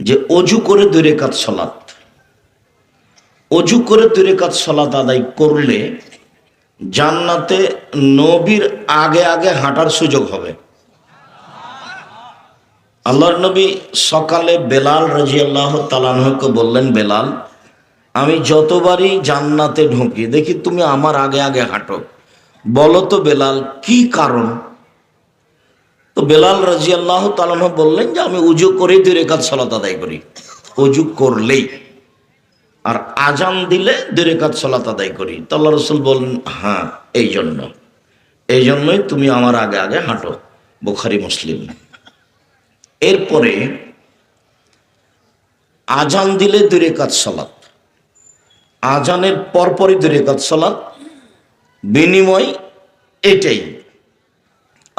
যে অজু করে দুই রেখাত সলাৎ। অজু করে দুই রেখাত সলাৎ আদায় করলে জান্নাতে নবীর আগে আগে হাঁটার সুযোগ হবে। আল্লাহর নবী সকালে বেলাল রাজিয়াল্লাহ তালানহকে বললেন, বেলাল, আমি যতবারই জান্নাতে ঢুকি, দেখি তুমি আমার আগে আগে হাঁটো। বলো তো বেলাল, কি কারণ? তো বেলাল রাজি আল্লাহ তালাহ বললেন যে, আমি উজু করেই দুই রেখাত সলাত আদায় করি। উজু করলেই। আর আজান দিলে দুই রেখাত সলাত আদায় করি। তো আল্লাহ রসুল বললেন হ্যাঁ এই জন্য এই জন্যই তুমি আমার আগে আগে হাঁটো, বুখারি, মুসলিম। এরপরে আজান দিলে দুই রেখাত সলাত। আজানের পরপরই দুই রেখাত সলাত। বিনিময় এটাই।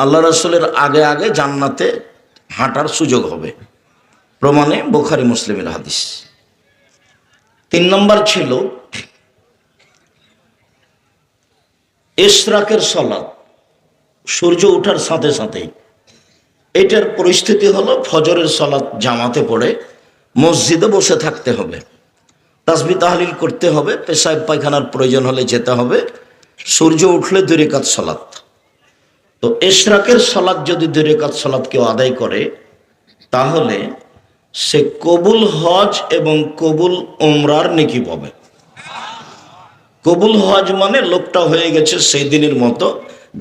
আল্লাহ রসুলের আগে আগে জান্নাতে হাঁটার সুযোগ হবে। প্রমাণে বোখারি মুসলিমের হাদিস। তিন নম্বর ছিল ইশরাকের সলাদ সূর্য ওঠার সাথে সাথে এটার পরিস্থিতি হলো ফজরের সলাদ জামাতে পড়ে, মসজিদে বসে থাকতে হবে। তাসবি তাহলিল করতে হবে পেশাব পায়খানার প্রয়োজন হলে যেতে হবে। সূর্য উঠলে দুই রেখাত সলাৎ তো এশরাকের সলাদ যদি দুই রেখাত সলাদ কেউ আদায় করে, তাহলে সে কবুল হজ এবং কবুল ওমরার নেকি পাবে। কবুল হজ মানে লোকটা হয়ে গেছে সেই দিনের মতো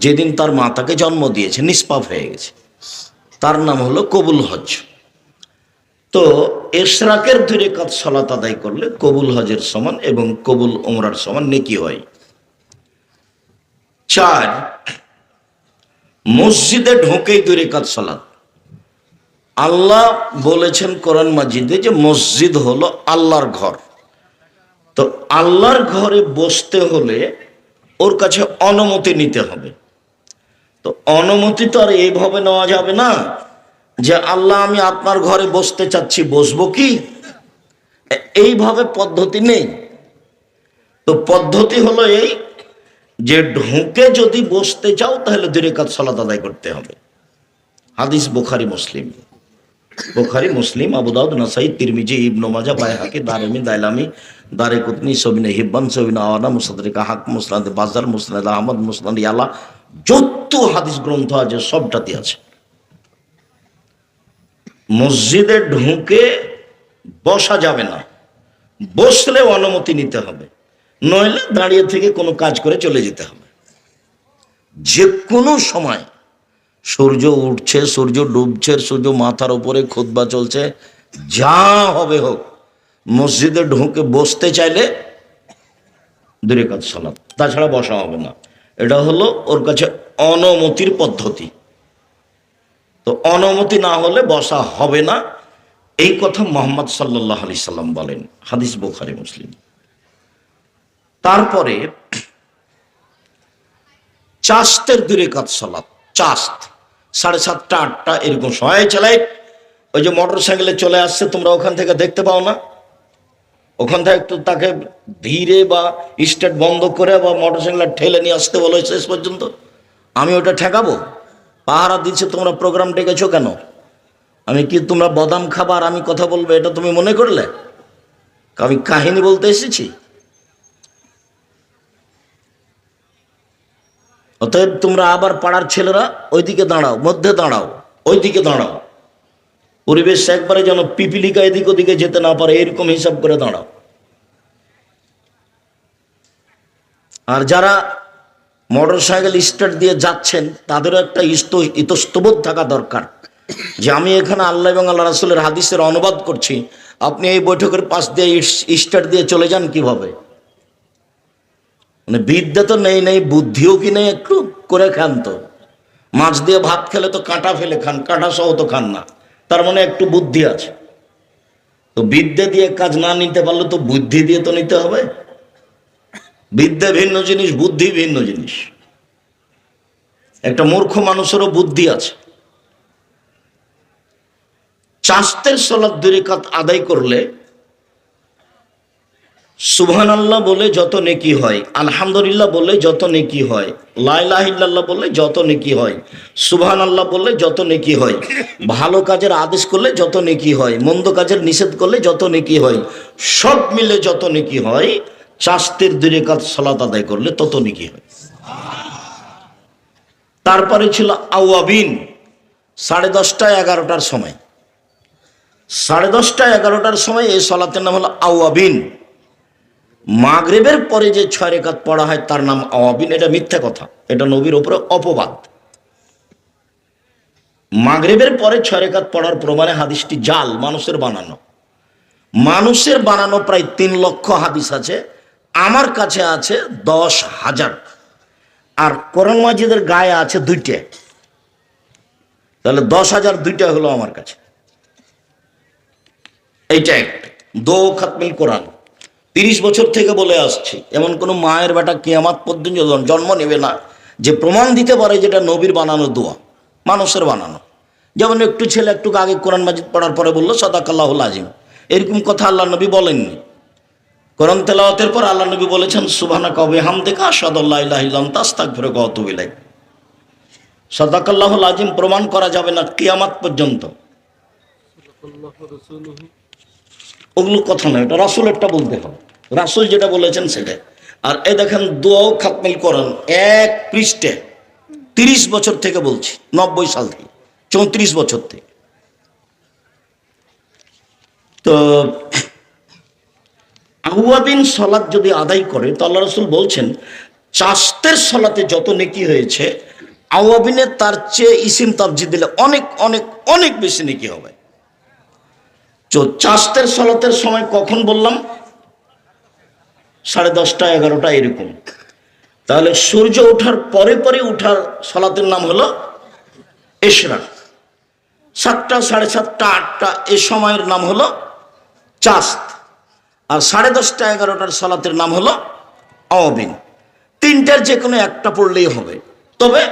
যেদিন তার মাতাকে জন্ম দিয়েছে, নিষ্পাপ হয়ে গেছে। তার নাম হলো কবুল হজ। তো এশরাকের দুই রেখাত সলাত আদায় করলে কবুল হজের সমান এবং কবুল ওমরার সমান নেকি হয়। চার মসজিদে ঢোকেই রেখাত সালাত আল্লাহ বলেছেন কোরআন মাজিদে যে মসজিদ হলো আল্লাহর ঘর। তো আল্লাহর ঘরে বসতে হলে ওর কাছে অনুমতি নিতে হবে। তো অনুমতি তো আর এইভাবে নেওয়া যাবে না যে, আল্লাহ, আমি আপনার ঘরে বসতে চাচ্ছি, বসবো কি? এইভাবে পদ্ধতি নেই। তো পদ্ধতি হলো এই যে ঢুকে যদি বসতে চাও তাহলে দুই রেখাত সালাত আদায় করতে হবে। হাদিস বুখারি, মুসলিম। বোখারি, মুসলিম, আবু দাউদ, নাসাই, তিরমিজি, ইবনু মাজা বাইহাকি দারমি দাইলামি দারে কুতনি সবিনে হিব্বান, সবিনে আওয়ানা মুসাদরিকা হাক মুসনাদ বাজার মুসনাদ আহমদ, মুসনাদ ইয়ালা, যত হাদিস গ্রন্থ আছে সবটাতে আছে। মসজিদে ঢুকে বসা যাবে না। বসলে অনুমতি নিতে হবে। নইলে দাঁড়িয়ে থেকে কোনো কাজ করে চলে যেতে হবে। যে কোনো সময় সূর্য উঠছে, সূর্য ডুবছে, সূর্য মাথার উপরে খুতবা চলছে, যা হবে হোক, মসজিদে ঢুকে বসতে চাইলে দূরে কাজ সালাত, তাছাড়া বসা হবে না। এটা হলো ওর কাছে অনুমতির পদ্ধতি। তো অনুমতি না হলে বসা হবে না। এই কথা মোহাম্মদ সাল্লাহ আলি সাল্লাম বলেন, হাদিস বুখারি, মুসলিম। তারপরে চাস্তের দূরে কাজ সালাত চাস্ত সাড়ে সাতটা, আটটা এরকম সময় চালাই ওই যে মোটর সাইকেলে চলে আসছে, তোমরা ওখান থেকে দেখতে পাও না। ওখান থেকে একটু তাকে ধীরে বা স্টেট বন্ধ করে বা মোটর সাইকেল ঠেলে নিয়ে আসতে বলো শেষ পর্যন্ত। আমি ওটা ঠেকাবো? পাহারা দিচ্ছে, তোমরা প্রোগ্রাম ডেকেছো কেন? আমি কি তোমরা বাদাম খাবার, আমি কথা বলব, এটা তুমি মনে করলে? আমি কাহিনী বলতে এসেছি। অতএব তোমরা আবার পাড়ার ছেলেরা ওইদিকে দাঁড়াও, মধ্যে দাঁড়াও, ওইদিকে দাঁড়াও। পরিবেশ একবারে যেন পিপিলিকা এদিক ওদিকে যেতে না পারে, এরকম হিসাব করে দাঁড়াও। আর যারা মোটর সাইকেল স্টার্ট দিয়ে যাচ্ছেন, তাদেরও একটা ইতস্তবোধ থাকা দরকার যে আমি এখানে আল্লাহ এবং আল্লাহ রাসুলের হাদিসের অনুবাদ করছি, আপনি এই বৈঠকের পাশ দিয়ে স্টার্ট দিয়ে চলে যান কীভাবে? মানে বিদ্যা তো নেই নেই, বুদ্ধিও কি নেই, একটু করে খান তো। মাছ দিয়ে ভাত খেলে তো কাঁটা ফেলে খান, কাঁটা সহ তো খান না। তার মানে একটু বুদ্ধি আছে। তো বিদ্যা দিয়ে কাজ না নিতে পারলে তো বুদ্ধি দিয়ে তো নিতে হবে। বিদ্যা ভিন্ন জিনিস, বুদ্ধি ভিন্ন জিনিস। একটা মূর্খ মানুষেরও বুদ্ধি আছে। চাস্তের সলাদ দুরিকাত আদায় করলে সুবহান আল্লাহ বলে যত নেকি হয়, আলহামদুলিল্লাহ বলে যত নেকি হয় লাইলাহিল্লাহ বললে যত নেকি হয় সুবহান আল্লাহ বললে যত নেকি হয়, ভালো কাজের আদেশ করলে যত নেকি হয়, মন্দ কাজের নিষেধ করলে যত নেকি হয়, সব মিলে যত নেকি হয় চাস্তের দূরে কাজ সলাত আদায় করলে তত নেকি হয়। তারপরে ছিল আওয়াবিন, সাড়ে দশটা এগারোটার সময়। সাড়ে দশটা এগারোটার সময় এই সলাতের নাম হলো আওয়াবিন। মাগরেবের পরে যে ছয় রেখাত পড়া হয়, তার নাম আওয়াবিন। এটা মিথ্যা কথা। এটা নবীর উপরে অপবাদ। মাগরেবের পরে ছয় রেখাত পড়ার প্রমাণে হাদিসটি জাল, মানুষের বানানো। মানুষের বানানো প্রায় তিন লক্ষ হাদিস আছে। আমার কাছে আছে দশ হাজার। আর কোরআন মাজিদের গায়ে আছে দুইটা। তাহলে দশ হাজার দুইটা হলো আমার কাছে। এইটা একটা। দো খাতমিল কোরআন। তিরিশ বছর থেকে বলে আসছি, এমন কোনো মায়ের বেটা কেয়ামাত পর্যন্ত জন্ম নেবে না। যে প্রমাণ দিতে পারে যেটা নবীর বানানো দোয়া, মানুষের বানানো। যেমন একটু ছেলে একটু আগে কোরআন মাজিদ পড়ার পরে বলল, সদাকাল্লাহ আজিম এরকম কথা আল্লাহ নবী বলেননি। কোরআন তেলাওয়াতের পর আল্লাহ নবী বলেছেন সুবানা কবে হাম দেখা সদল্লাহ তাস্তাক ফেরে কতবিলাই সদাকাল্লাহ আজিম প্রমাণ করা যাবে না কিয়ামাত পর্যন্ত। ওগুলো কথা নয়, এটা রাসুলেরটা বলতে হবে। রাসুল যেটা বলেছেন সেটা আর এই দেখেন দোয়াও খাতমিল করেন এক পৃষ্ঠে। তিরিশ বছর থেকে বলছি, নব্বই সাল থেকে, চৌত্রিশ বছর থেকে। তো আহুয়াবিন সলাৎ যদি আদায় করে, তো আল্লাহ রসুল বলছেন চাস্তের সলাতে যত নেকি হয়েছে আওয়াবিনে তার চেয়ে ইসিম তাবজি দিলে অনেক অনেক অনেক বেশি নেকি হবে। তো সলাতের সময় কখন বললাম? সাড়ে দশটা, এগারোটা এরকম। তাহলে সূর্য ওঠার পরে পরে উঠার সলাতের নাম হলো এশরা। সাতটা, সাড়ে সাতটা, আটটা, এ সময়ের নাম হলো চাস্ত। আর সাড়ে দশটা, এগারোটার সলাতের নাম হলো অবিন তিনটার যে কোনো একটা পড়লেই হবে। তবে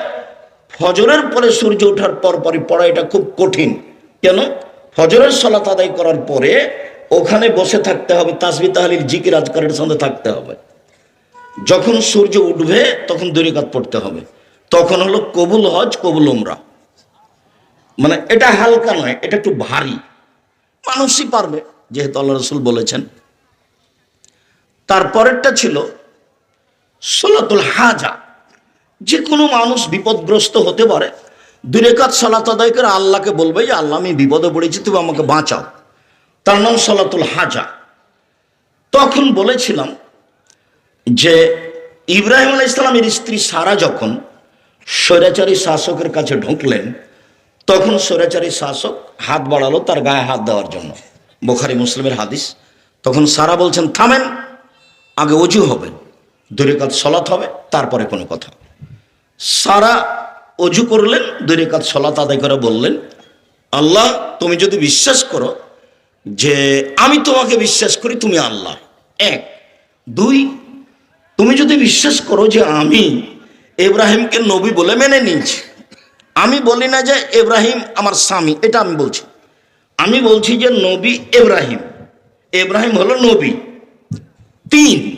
ফজরের পরে সূর্য ওঠার পর পরই পড়া এটা খুব কঠিন। কেন? ফজরের সলাত আদায় করার পরে ওখানে বসে থাকতে হবে, তাসবি তাহলিল জিকির আজকারের সঙ্গে থাকতে হবে। যখন সূর্য উঠবে, তখন দরিকাত পড়তে হবে। তখন হলো কবুল হজ, কবুল উমরা। মানে এটা হালকা নয়, এটা একটু ভারী। মানুষই পারবে, যেহেতু আল্লাহ রসুল বলেছেন। তারপরেরটা ছিল সোলাতুল হাজা। যে কোনো মানুষ বিপদগ্রস্ত হতে পারে দুরেকাত সলাত আদায় করে আল্লাহকে বলবে যে আল্লাহ, আমি বিপদে পড়েছি, তুমি আমাকে বাঁচাও। তার নাম সলাতুল হাজা। তখন বলেছিলাম যে, ইব্রাহিম আলাহ ইসলামের স্ত্রী সারা যখন স্বৈরাচারী শাসকের কাছে ঢুকলেন, তখন স্বৈরাচারী শাসক হাত বাড়ালো তার গায়ে হাত দেওয়ার জন্য। বোখারি মুসলিমের হাদিস। তখন সারা বলছেন, থামেন, আগে অজু হবে দূরে কাজ সলাৎ হবে, তারপরে কোনো কথা সারা অজু করলেন দূরে কাজ সলাৎ আদায় করে বললেন, আল্লাহ, তুমি যদি বিশ্বাস করো যে আমি তোমাকে বিশ্বাস করি তুমি আল্লাহ। এক। দুই, তুমি যদি বিশ্বাস করো যে আমি এব্রাহিমকে নবী বলে মেনে নিয়েছি। আমি বলি না যে এব্রাহিম আমার স্বামী, এটা আমি বলছি। আমি বলছি যে নবী এব্রাহিম এব্রাহিম হলো নবী। তিন,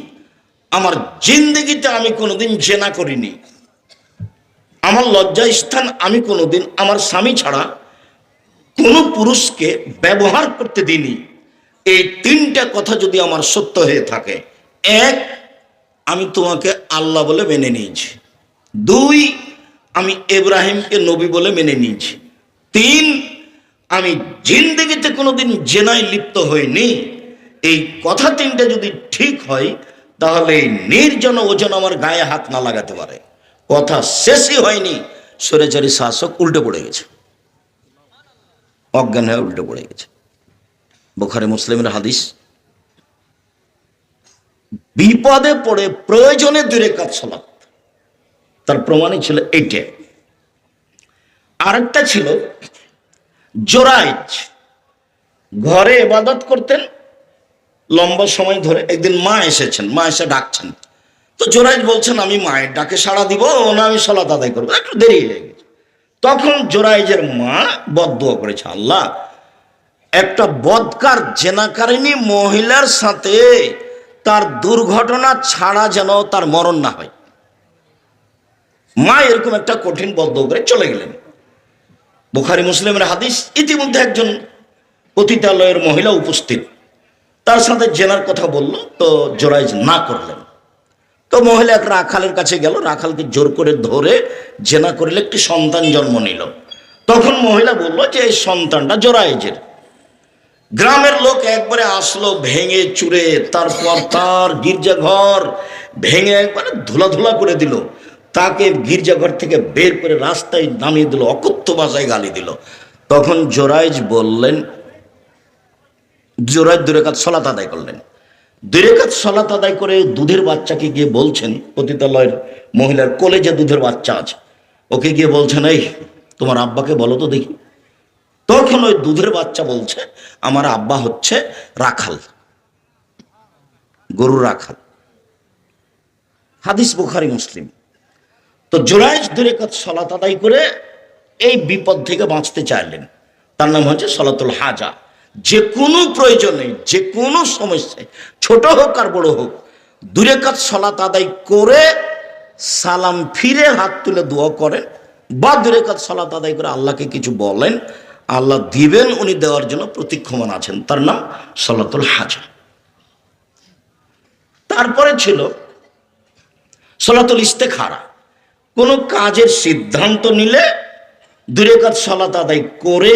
আমার জিন্দগিতে আমি কোনোদিন জেনা করিনি। আমার লজ্জা স্থান আমি কোনোদিন আমার স্বামী ছাড়া কোনো পুরুষকে ব্যবহার করতে দিইনি। এই তিনটা কথা যদি আমার সত্য হয়ে থাকে, এক, আমি তোমাকে আল্লাহ বলে মেনে নিয়েছি। দুই, আমি এব্রাহিমকে নবী বলে মেনে নিয়েছি। তিন, আমি জিন্দগিতে কোনোদিন জেনায় লিপ্ত হইনি। এই কথা তিনটা যদি ঠিক হয়, তাহলে এই নির্জন ওজন আমার গায়ে হাত না লাগাতে পারে। কথা শেষই হয়নি। সরেচারি শাসক উল্টে পড়ে গেছে। অজ্ঞান হয়ে উল্টে পড়ে গেছে। বোখারে মুসলিমের হাদিস, বিপদে পড়ে প্রয়োজনে দূরে কাজ সলাপ তার প্রমাণই ছিল এইটা। আরেকটা ছিল, জোরাইজ ঘরে এবাদত করতেন, লম্বা সময় ধরে একদিন মা এসেছেন, মা এসে ডাকছেন। তো জোরাইজ বলছেন, আমি মায়ের ডাকে সাড়া দিব ও না আমি সলাত আদায় করব। একটু দেরি হয়ে গেছে। তখন জোরাইজের মা বদুয়া করেছে, আল্লাহ, একটা বদকার জেনাকারিনী মহিলার সাথে তার দুর্ঘটনা ছাড়া যেন তার মরণ না হয়। মা এরকম একটা কঠিন বদ্ধ করে চলে গেলেন। বুখারি মুসলিমের হাদিস, ইতিমধ্যে একজন পতিতালয়ের মহিলা উপস্থিত। তার সাথে জেনার কথা বলল, তো জোরাইজ না করলেন। তো মহিলা এক রাখালের কাছে গেল, রাখালকে জোর করে ধরে জেনা করলে, একটি সন্তান জন্ম নিল। তখন মহিলা বলল যে, এই সন্তানটা জোরাইজের। গ্রামের লোক একবারে আসলো, ভেঙে চুরে, তারপর তার গির্জাঘর ভেঙে একবারে ধুলা করে দিল। তাকে গির্জাঘর থেকে বের করে রাস্তায় নামিয়ে দিল অকথ্য ভাষায় গালি দিল। তখন জোরাইজ বললেন, জোরাইজ দুরেকাত সলাত আদায় করলেন। দুরেকাত সলাত আদায় করে দুধের বাচ্চাকে গিয়ে বলছেন, পতিতালয়ের মহিলার কোলে যে দুধের বাচ্চা আছে। ওকে গিয়ে বলছেন, এই, তোমার আব্বাকে বলো তো দেখি। তখন ওই দুধের বাচ্চা বলছে, আমার আব্বা হচ্ছে রাখাল গরু রাখাল। হাদিস বুখারি, মুসলিম। তো জোরাইজ দূরে কাজ সলাত আদায় করে এই বিপদ থেকে বাঁচতে চাইলেন। তার নাম হচ্ছে সলাতুল হাজা। যে কোনো প্রয়োজনে, যে কোনো সমস্যায়, ছোট হোক আর বড় হোক, দূরে কাজ সলাত আদায় করে সালাম ফিরে হাত তুলে দোয়া করেন বা দূরে কাজ সলাত আদায় করে আল্লাহকে কিছু বলেন, আল্লাহ দিবেন, উনি দেওয়ার জন্য প্রতীক্ষমান আছেন। তার নাম সলাতুল হাজা। তারপরে ছিল সলাতুল ইস্তেখারা। কোনো কাজের সিদ্ধান্ত নিলে দূরে কাজ সলাত আদায় করে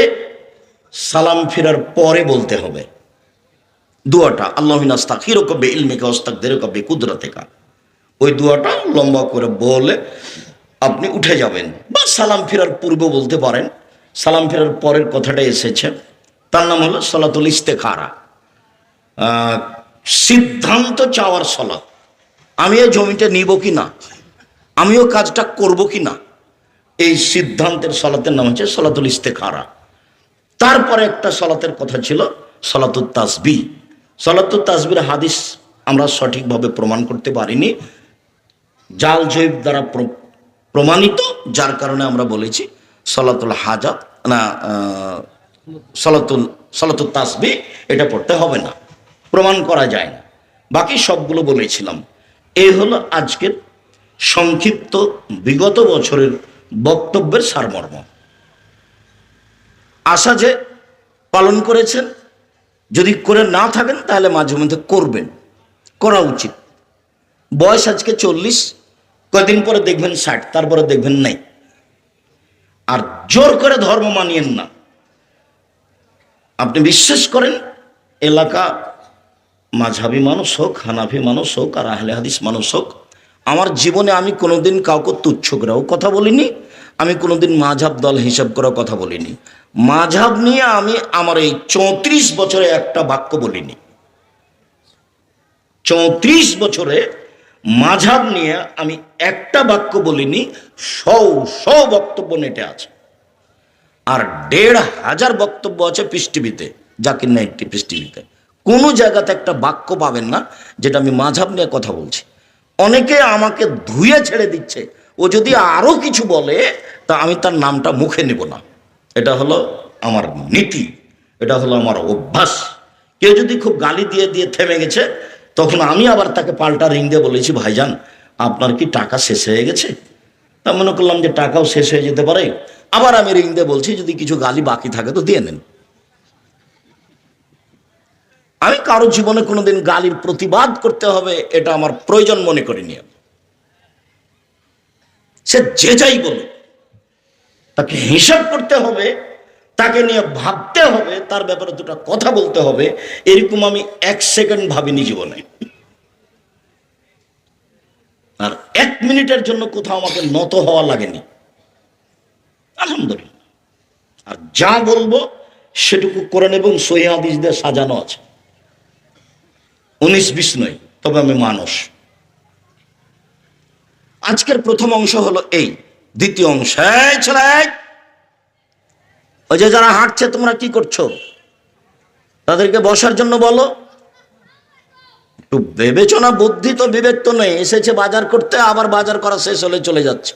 সালাম ফেরার পরে বলতে হবে। দুয়াটা আল্লাহিন আস্তাক হিরো কবে ইলমিকা অস্তাক দেরো কবে কুদরতেকা ওই দুয়াটা লম্বা করে বলে আপনি উঠে যাবেন বা সালাম ফেরার পূর্বে বলতে পারেন। সালাম ফেরার পরের কথাটা এসেছে। তার নাম হলো সলাতুল ইস্তেখারা। সিদ্ধান্ত চাওয়ার সলাত। আমি এই জমিটা নিব কি না? আমিও কাজটা করব কি না? এই সিদ্ধান্তের সলাতের নাম হচ্ছে সলাতুল ইস্তেখারা। তারপরে একটা সলাতের কথা ছিল সলাতুল তাসবি সলাতুল তাসবির হাদিস আমরা সঠিকভাবে প্রমাণ করতে পারিনি। জাল জৈব দ্বারা প্র- প্রমাণিত, যার কারণে আমরা বলেছি সলাতুল হাজাত, না সলাতুল সলাতুল তাসবি এটা পড়তে হবে না, প্রমাণ করা যায় না। বাকি সবগুলো বলেছিলাম। এই হলো আজকের সংক্ষিপ্ত, বিগত বছরের বক্তব্যের সারমর্ম। আশা যে পালন করেছেন, যদি করে না থাকেন, তাহলে মাঝে মধ্যে করবেন। করা উচিত। বয়স আজকে চল্লিশ, কয়দিন পরে দেখবেন ষাট, তারপরে দেখবেন নাই। আর জোর করে ধর্ম মানিয়েন না। আপনি বিশ্বাস করেন, এলাকা মাঝাবি মানুষ হোক, হানাফি মানুষ হোক, আর আহলে হাদিস মানুষ হোক, আমার জীবনে আমি কোনোদিন কাউকে তুচ্ছ করেও কথা বলিনি। আমি কোনোদিন মাঝাব দল হিসাব করার কথা বলিনি। মাঝাব নিয়ে আমি আমার এই চৌত্রিশ বছরে একটা বাক্য বলিনি। চৌত্রিশ বছরে মাঝাব নিয়ে আমি একটা বাক্য বলিনি, সৌ সৌ বক্তব্য নেটে আছে। আর দেড় হাজার বক্তব্য আছে পৃষ্টিভিতে জাকির নাইটটি পৃষ্টিভিতে কোনো জায়গাতে একটা বাক্য পাবেন না, যেটা আমি মাঝাব নিয়ে কথা বলছি। অনেকে আমাকে ধুয়ে ছেড়ে দিচ্ছে ও যদি আরও কিছু বলে, তা আমি তার নামটা মুখে নেব না। এটা হলো আমার নীতি, এটা হলো আমার অভ্যাস। কেউ যদি খুব গালি দিয়ে দিয়ে থেমে গেছে, তখন আমি আবার তাকে পাল্টা রিং দিয়ে বলেছি, ভাইজান, আপনার কি টাকা শেষ হয়ে গেছে? তা মনে করলাম যে টাকাও শেষ হয়ে যেতে পারে। আবার আমি রিং দিয়ে বলছি, যদি কিছু গালি বাকি থাকে তো দিয়ে নেন। আমি কারও জীবনে কোনোদিন গালির প্রতিবাদ করতে হবে, এটা আমার প্রয়োজন মনে করিনি আমি। সে যে যাই বলুক, তাকে হিসাব করতে হবে, তাকে নিয়ে ভাবতে হবে, তার ব্যাপারে দুটো কথা বলতে হবে, এরকম আমি এক সেকেন্ড ভাবিনি জীবনে। আর এক মিনিটের জন্য কোথাও আমাকে নত হওয়া লাগেনি। আলহামদুলিল্লাহ। আর যা বলব সেটুকু কোরআন এবং সহি দিয়ে সাজানো আছে। উনিশ বিশ নয়, তবে আমি মানুষ। আজকের প্রথম অংশ হলো এই। দ্বিতীয় অংশ ওই যে যারা হাঁটছে, তোমরা কি করছ? তাদেরকে বসার জন্য বলো। একটু বিবেচনা বুদ্ধি তো বিবেক তো নেই। এসেছে বাজার করতে, আবার বাজার করা শেষ হলে চলে যাচ্ছে।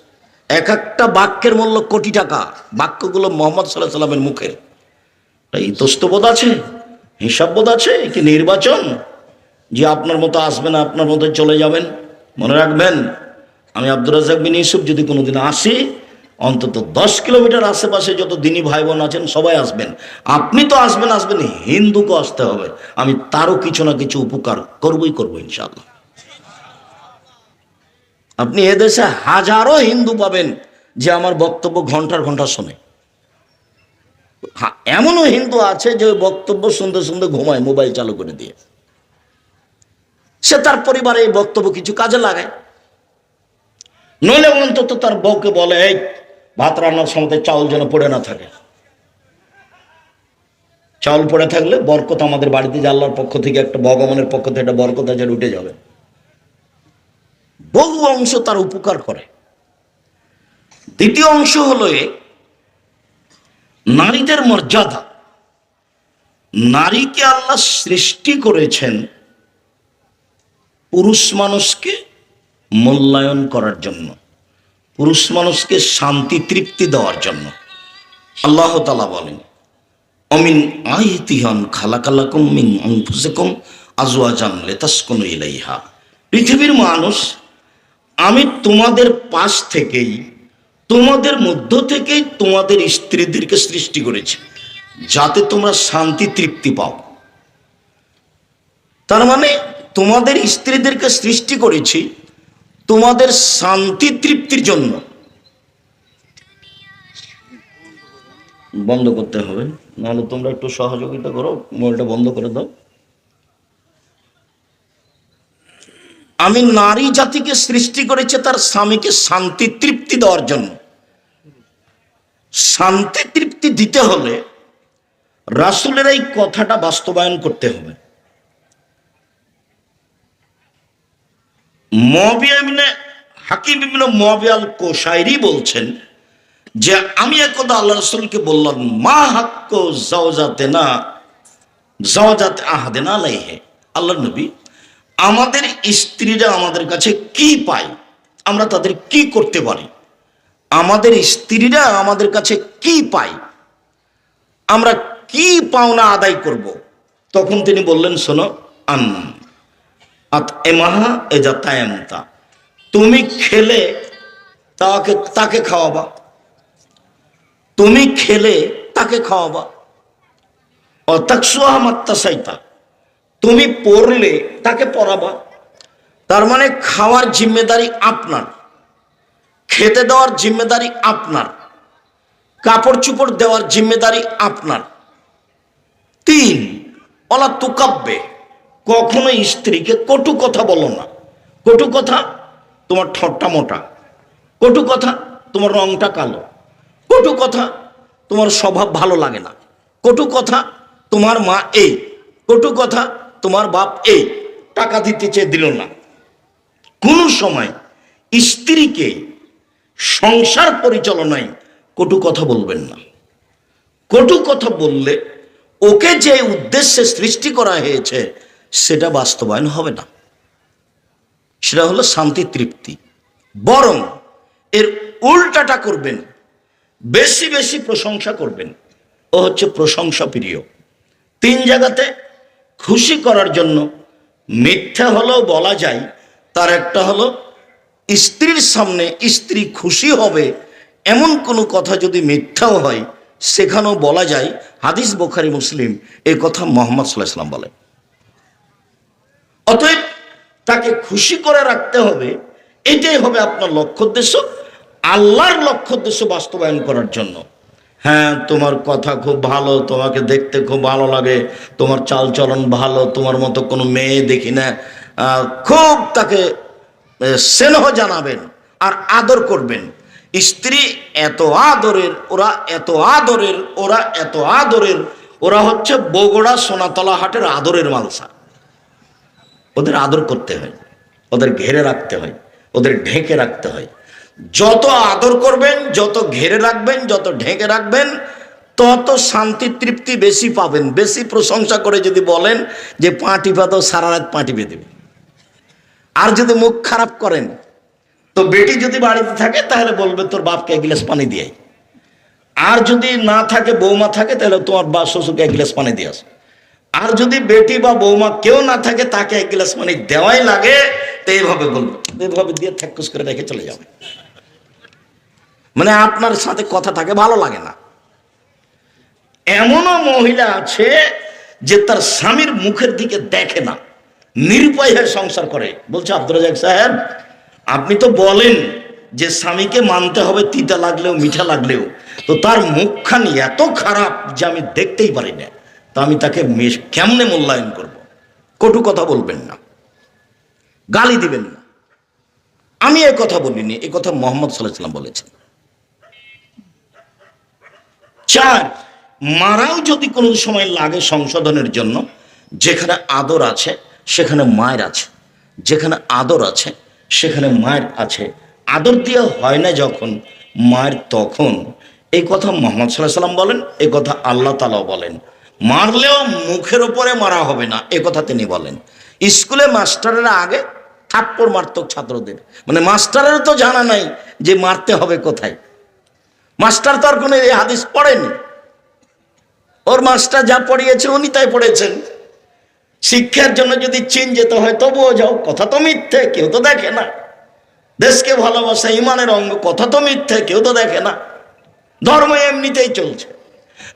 এক একটা বাক্যের মূল্য কোটি টাকা। বাক্যগুলো মোহাম্মদ সাল্লাহ সাল্লামের মুখের। এই তস্তবোধ আছে? হিসাববোধ আছে? কি নির্বাচন? যে আপনার মতো আসবেন আপনার মতো চলে যাবেন। মনে রাখবেন আমি আব্দুর রাজাক বিন ইউসুফ যদি কোনোদিন আসি, অন্তত দশ কিলোমিটার আশেপাশে যত দিনী ভাই বোন আছেন, সবাই আসবেন। আপনি তো আসবেন আসবেন, হিন্দুকে আসতে হবে। আমি তারও কিছু না কিছু উপকার করবই করব ইনশাআল্লাহ। আপনি এদেশে হাজারো হিন্দু পাবেন যে আমার বক্তব্য ঘণ্টার ঘণ্টা শোনে। এমনও হিন্দু আছে যে বক্তব্য শুনতে শুনতে ঘুমায়, মোবাইল চালু করে দিয়ে। সে তার পরিবারে এই বক্তব্য কিছু কাজে লাগায়। নইলে অন্তত তার বউকে বলে, এই, ভাত রান্নার সময় চাউল যেন পড়ে না থাকে। চাউল পড়ে থাকলে বরকত আমাদের বাড়িতে আল্লাহর পক্ষ থেকে একটা, ভগবানের পক্ষ থেকে একটা বরকত আছে উঠে যাবে। বহু অংশ তার উপকার করে। দ্বিতীয় অংশ হলো নারীদের মর্যাদা। নারীকে আল্লাহ সৃষ্টি করেছেন পুরুষ মানুষকে মূল্যায়ন করার জন্য, পুরুষ মানুষকে শান্তি, তৃপ্তি দেওয়ার জন্য। আল্লাহ তালা বলেন, অমিন আইতিহান খালাকালাকুম মিন অংফুসেকুম আজওয়াজান লেতাসকুনু ইলাইহা। পৃথিবীর মানুষ, আমি তোমাদের পাশ থেকেই, তোমাদের মধ্য থেকেই তোমাদের স্ত্রীদেরকে সৃষ্টি করেছি, যাতে তোমরা শান্তি, তৃপ্তি পাও। তার মানে তোমাদের স্ত্রীদেরকে সৃষ্টি করেছি তোমাদের শান্তি তৃপ্তির জন্য। বন্ধ করতে হবে, নাহলে তোমরা একটু সহযোগিতা করো, মোবাইলটা বন্ধ করে দাও। আমি নারী জাতিকে সৃষ্টি করেছে তার স্বামীকে শান্তি তৃপ্তি দেওয়ার জন্য। শান্তি তৃপ্তি দিতে হলে রাসুলের এই কথাটা বাস্তবায়ন করতে হবে। মবিয়া ইবনে হাকিম ইবনে মবিয়াল কোশাইরি বলছেন যে আমি একদা আল্লাহ রসুলকে বললাম, মা হাক্ক জাওজাতে না জাওজাতে আহাদে না লাইহে আল্লাহ নবী, আমাদের স্ত্রীরা আমাদের কাছে কি পায়? আমরা তাদের কি করতে পারি? আমাদের স্ত্রীরা আমাদের কাছে কি পায়? আমরা কি পাওনা আদায় করব? তখন তিনি বললেন, শোনো, আন আত এমাহা এজা তায়ামতা তুমি খেলে তাকে তাকে খাওয়াবা। তুমি খেলে তাকে খাওয়াবা। অতাকসুয়া মাত্তা সাইতা। তুমি পড়লে তাকে পড়াবা। তার মানে খাওয়ার জিম্মেদারি আপনার। খেতে দেওয়ার জিম্মেদারি আপনার। কাপড় চুপড় দেওয়ার জিম্মেদারি আপনার। তিন অলা তুকাব্বে। কখনো স্ত্রীকে কটু কথা বলো না। কটু কথা, তোমার ঠোঁটটা মোটা। কটু কথা, তোমার রংটা কালো। কটু কথা, তোমার স্বভাব ভালো লাগে না। কটু কথা, তোমার মা এই কটু কথা, তোমার বাপ এই টাকা দিতে চেয়ে দিল না। কোনো সময় স্ত্রীকে সংসার পরিচালনায় কটু কথা বলবেন না। কটু কথা বললে ওকে যে উদ্দেশ্যে সৃষ্টি করা হয়েছে সেটা বাস্তবায়ন হবে না। সেটা হলো শান্তি, তৃপ্তি। বরং এর উল্টাটা করবেন, বেশি বেশি প্রশংসা করবেন। ও হচ্ছে প্রশংসা প্রিয়। তিন জায়গাতে খুশি করার জন্য মিথ্যা হলেও বলা যায়, তার একটা হলো স্ত্রীর সামনে স্ত্রী খুশি হবে এমন কোনো কথা যদি মিথ্যাও হয়, সেখানেও বলা যায়, হাদিস বোখারি মুসলিম এই কথা মোহাম্মদ সাল্লাহ সাল্লাম বলে। অতএব তাকে খুশি করে রাখতে হবে, এটাই হবে আপনার লক্ষ্য উদ্দেশ্য, আল্লাহর লক্ষ্য উদ্দেশ্য বাস্তবায়ন করার জন্য। হ্যাঁ তোমার কথা খুব ভালো, তোমাকে দেখতে খুব ভালো লাগে, তোমার চালচলন ভালো, তোমার মতো কোনো মেয়ে দেখি না। খুব তাকে স্নেহ জানাবেন আর আদর করবেন। স্ত্রী এত আদরের, ওরা এত আদরের, ওরা এত আদরের, ওরা হচ্ছে বগুড়া সোনাতলা হাটের আদরের মালসা। ওদের আদর করতে হয়, ওদের ঘেরে রাখতে হয়, ওদের ঢেকে রাখতে হয়। যত আদর করবেন, যত ঘেরে রাখবেন, যত ঢেকে রাখবেন, তত শান্তি তৃপ্তি বেশি পাবেন। বেশি প্রশংসা করে যদি বলেন যে পাঁটি পাতো সারা রাত পাঁটি বেঁধে আর যদি মুখ খারাপ করেন, তো বেটি যদি বাড়িতে থাকে, তাহলে বলবে, তোর বাপকে এক গ্লাস পানি দিয়ে আর যদি না থাকে, বৌমা থাকে, তাহলে তোমার বা শ্বশুরকে এক গ্লাস পানি দিয়ে আস। আর যদি বেটি বা বৌমা কেউ না থাকে, তাকে এক গ্লাস মানে দেওয়াই লাগে, তো এইভাবে বলব। এইভাবে দিয়ে থ্যাকুস করে রেখে চলে যাবে। মানে আপনার সাথে কথা থাকে, ভালো লাগে না। এমনও মহিলা আছে যে তার স্বামীর মুখের দিকে দেখে না, নিরুপায় হয়ে সংসার করে। বলছে আব্দুল সাহেব, আপনি তো বলেন যে স্বামীকে মানতে হবে, তিতা লাগলেও, মিঠা লাগলেও। তো তার মুখখানি এত খারাপ যে আমি দেখতেই পারি না। তা আমি তাকে কেমনে মূল্যায়ন করব। কটু কথা বলবেন না। গালি দিবেন না। আমি এ কথা বলিনি, এ কথা মোহাম্মদ সাল্লাহ সাল্লাম বলেছেন। চার, মারাও যদি কোনো সময় লাগে সংশোধনের জন্য, যেখানে আদর আছে, সেখানে মায়ের আছে। যেখানে আদর আছে, সেখানে মায়ের আছে। আদর দিয়ে হয় না যখন, মায়ের তখন। এই কথা মোহাম্মদ সাল্লাহ সাল্লাম বলেন এই কথা আল্লাহ তালাও বলেন। মারলেও মুখের ওপরে মারা হবে না, এ কথা তিনি বলেন। স্কুলে মাস্টারেরা আগে থাপ্পড় মারত ছাত্রদের। মানে মাস্টারের তো জানা নাই যে মারতে হবে কোথায়। মাস্টার তো আর কোনো এই হাদিস পড়েনি। ওর মাস্টার যা পড়িয়েছে উনি তাই পড়েছেন। শিক্ষার জন্য যদি চীন যেতে হয় তবুও যাও, কথা তো মিথ্যে, কেউ তো দেখে না। দেশকে ভালোবাসা, ইমানের অঙ্গ, কথা তো মিথ্যে, কেউ তো দেখে না। ধর্ম এমনিতেই চলছে।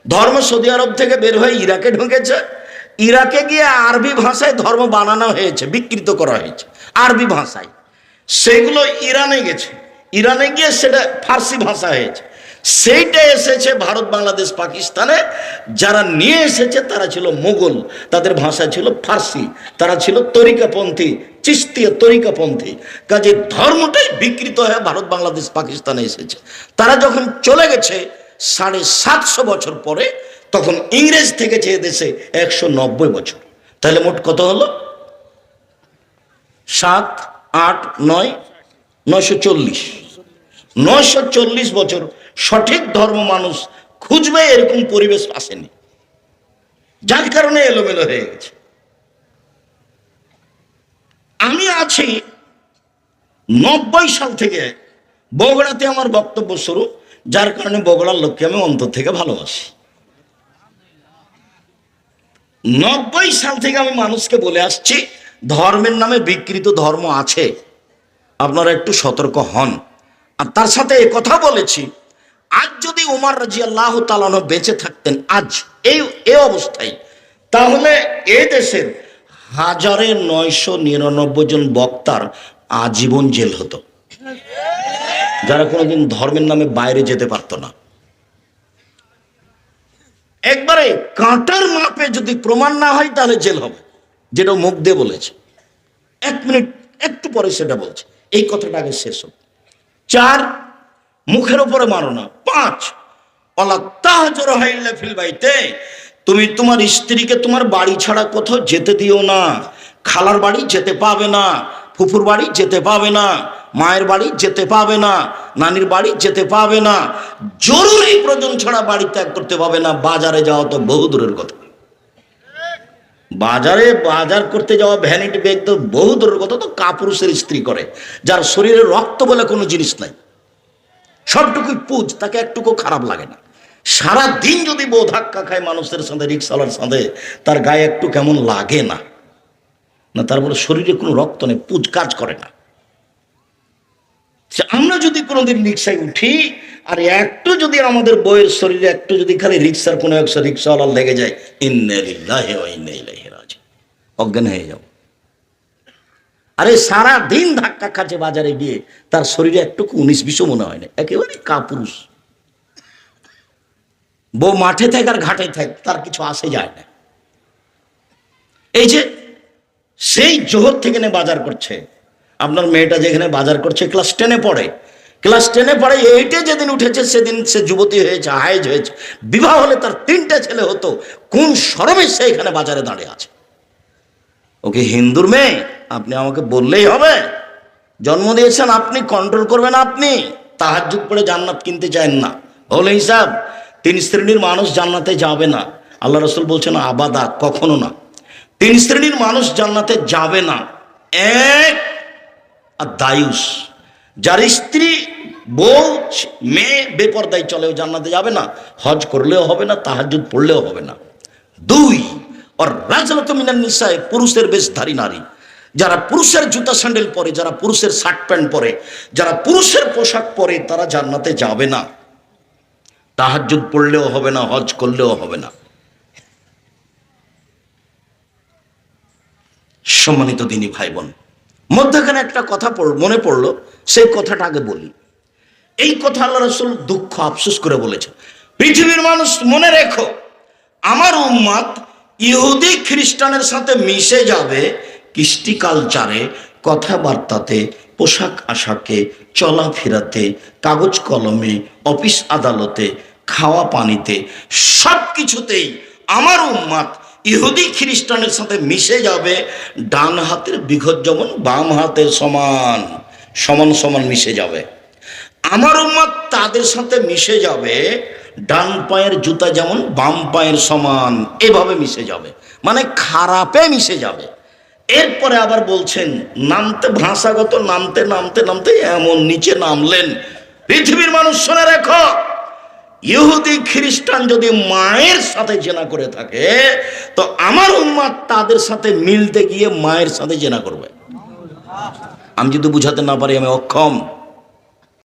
ধর্ম সৌদি আরব থেকে বের হয়ে ইরাকে ঢুকেছে। ইরাকে গিয়ে আরবি ভাষায় ধর্ম বানানো হয়েছে, বিকৃত করা হয়েছে, আরবি ভাষায়। সেগুলো ইরানে গেছে। ইরানে গিয়ে সেটা ফার্সি ভাষা হয়েছে। সেইটা এসেছে ভারত, বাংলাদেশ, পাকিস্তানে। যারা নিয়ে এসেছে, তারা ছিল মোগল। তাদের ভাষা ছিল ফার্সি। তারা ছিল তরিকাপন্থী, চিস্তীয় তরিকাপন্থী। কাজে ধর্মটাই বিকৃত হয়ে ভারত, বাংলাদেশ, পাকিস্তানে এসেছে। তারা যখন চলে গেছে সাড়ে সাতশো বছর পরে তখন ইংরেজ থেকে চেয়ে দেশে একশো নব্বই বছর। তাহলে মোট কত হলো? সাত, আট, নয়, নয়শো চল্লিশ। নয়শো চল্লিশ বছর সঠিক ধর্ম মানুষ খুঁজবে, এরকম পরিবেশ আসেনি। যার কারণে এলোমেলো হয়ে গেছে। আমি আছি নব্বই সাল থেকে বগুড়াতে আমার বক্তব্য শুরু। যার কারণে বগুড়ার লোককে আমি অন্তর থেকে ভালোবাসি। নব্বই সাল থেকে আমি মানুষকে বলে আসছি, ধর্মের নামে বিকৃত ধর্ম আছে, আপনারা একটু সতর্ক হন। আর তার সাথে এ কথা বলেছি, আজ যদি উমার রাজি আল্লাহ তালানো বেঁচে থাকতেন, আজ এই, এ অবস্থায়, তাহলে এ দেশের হাজারে নয়শো নিরানব্বই জন বক্তার আজীবন জেল হতো। যারা কোনোদিন ধর্মের নামে বাইরে যেতে পারতো না। একবারে কাঁটার মাপে যদি প্রমাণ না হয়, তাহলে জেল হবে। যেটা মুখ দিয়ে বলেছে। এক মিনিট, একটু পরে সেটা বলছে। এই কথাটা আগে শেষ হোক। চার, মুখের উপরে মারো না। পাঁচ বাইতে। তুমি তোমার স্ত্রীকে তোমার বাড়ি ছাড়া কোথাও যেতে দিও না। খালার বাড়ি যেতে পাবে না। ফুফুর বাড়ি যেতে পাবে না। মায়ের বাড়ি যেতে পাবে না, নানির বাড়ি যেতে পাবে না, জরুরি প্রয়োজন ছাড়া বাড়ি ত্যাগ করতে পাবে না, বাজারে যাওয়া তো বহু দূরের কথা। বাজারে বাজার করতে যাওয়া ভ্যানিটি ব্যাগ তো বহু দূরের কথা, তো কাপুরুষের স্ত্রী করে, যার শরীরে রক্ত বলে কোনো জিনিস নাই। সবটুকুই পুজ, তাকে একটুকু খারাপ লাগে না। সারা দিন যদি বউ ধাক্কা খায় মানুষের সাথে, রিক্সাওয়ালার সাথে, তার গায়ে একটু কেমন লাগে না। না তারপরে শরীরে কোনো রক্ত নেই, পুজ কাজ করে না। আমরা যদি কোনোদিন রিক্সায় উঠি, আর একটু যদি আমাদের বইয়ের শরীরে, একটু যদি খালি রিক্সার কোনো একশো রিক্সাওয়ালা লেগে যায় ইন্নালিল্লাহি অজ্ঞান হয়ে যাও। আরে সারা দিন ধাক্কা খাচ্ছে বাজারে গিয়ে, তার শরীরে একটুকু উনিশ বিশও মনে হয় না। একেবারে কাপুরুষ। বউ মাঠে থাক আর ঘাটে থাক, তার কিছু আসে যায় না। এই যে, সেই জোহর থেকে বাজার করছে। আপনার মেয়েটা যেখানে বাজার করছে ক্লাস টেনে পড়ে। ক্লাস টেনে পড়ে এইটে যেদিন উঠেছে, সেদিন সে যুবতী হয়েছে হায়েজ হয়েছে। বিবাহ হলে তার তিনটা ছেলে হতো, কোন সরমে সে এখানে বাজারে দাঁড়িয়ে আছে? ওকে হিন্দুর মেয়ে, আপনি আমাকে বললেই হবে। জন্ম দিয়েছেন আপনি কন্ট্রোল করবেন আপনি। তাহার যুগ পড়ে জান্নাত কিনতে চান না। হলে হিসাব, তিন শ্রেণির মানুষ জান্নাতে যাবে না। আল্লাহ রসুল বলছেন, আবাদা, কখনো না। তিন শ্রেণির মানুষ জান্নাতে যাবে না। এক আর দায়ুস। যার স্ত্রী বউ, মেয়ে বেপরদায় চলেও জান্নাতে যাবে না, হজ করলেও হবে না তাহাজুদ পড়লেও হবে না। দুই মিনান নিসায় পুরুষের বেশধারী নারী। যারা পুরুষের জুতা স্যান্ডেল পরে, যারা পুরুষের শার্ট প্যান্ট পরে, যারা পুরুষের পোশাক পরে, তারা জান্নাতে যাবে না। তাহাজ্জুদ পড়লেও হবে না, হজ করলেও হবে না। সম্মানিত দিনী ভাই বোন মধ্যখানে একটা কথা মনে পড়ল, সেই কথাটা আগে বলি। এই কথা আল্লাহ রসুল দুঃখ আফসোস করে বলেছে পৃথিবীর মানুষ মনে রেখো, আমার উম্মাদ ইহুদি খ্রিস্টানের সাথে মিশে যাবে কৃষ্টি কালচারে কথাবার্তাতে, পোশাক আশাকে, চলাফেরাতে, কাগজ কলমে, অফিস আদালতে, খাওয়া পানিতে সব কিছুতেই আমার উম্মাদ ইহুদি খ্রিস্টানের সাথে মিশে যাবে, ডান হাতের বিঘত যেমন, বাম হাতের সমান সমান সমান মিশে যাবে। আমার উম্মত তাদের সাথে মিশে যাবে, ডান পায়ের জুতা যেমন, বাম পায়ের সমান, এভাবে মিশে যাবে। মানে খারাপে মিশে যাবে। এরপরে আবার বলছেন, নামতে ভাষাগত, নামতে নামতে নামতে এমন নিচে নামলেন। পৃথিবীর মানুষ শুনে রেখো। ইহুদি খ্রিস্টান যদি মায়ের সাথে জেনা করে থাকে, তো আমার উম্মাদ তাদের সাথে মিলতে গিয়ে মায়ের সাথে জেনা করবে। আমি যদি বুঝাতে না পারি, আমি অক্ষম।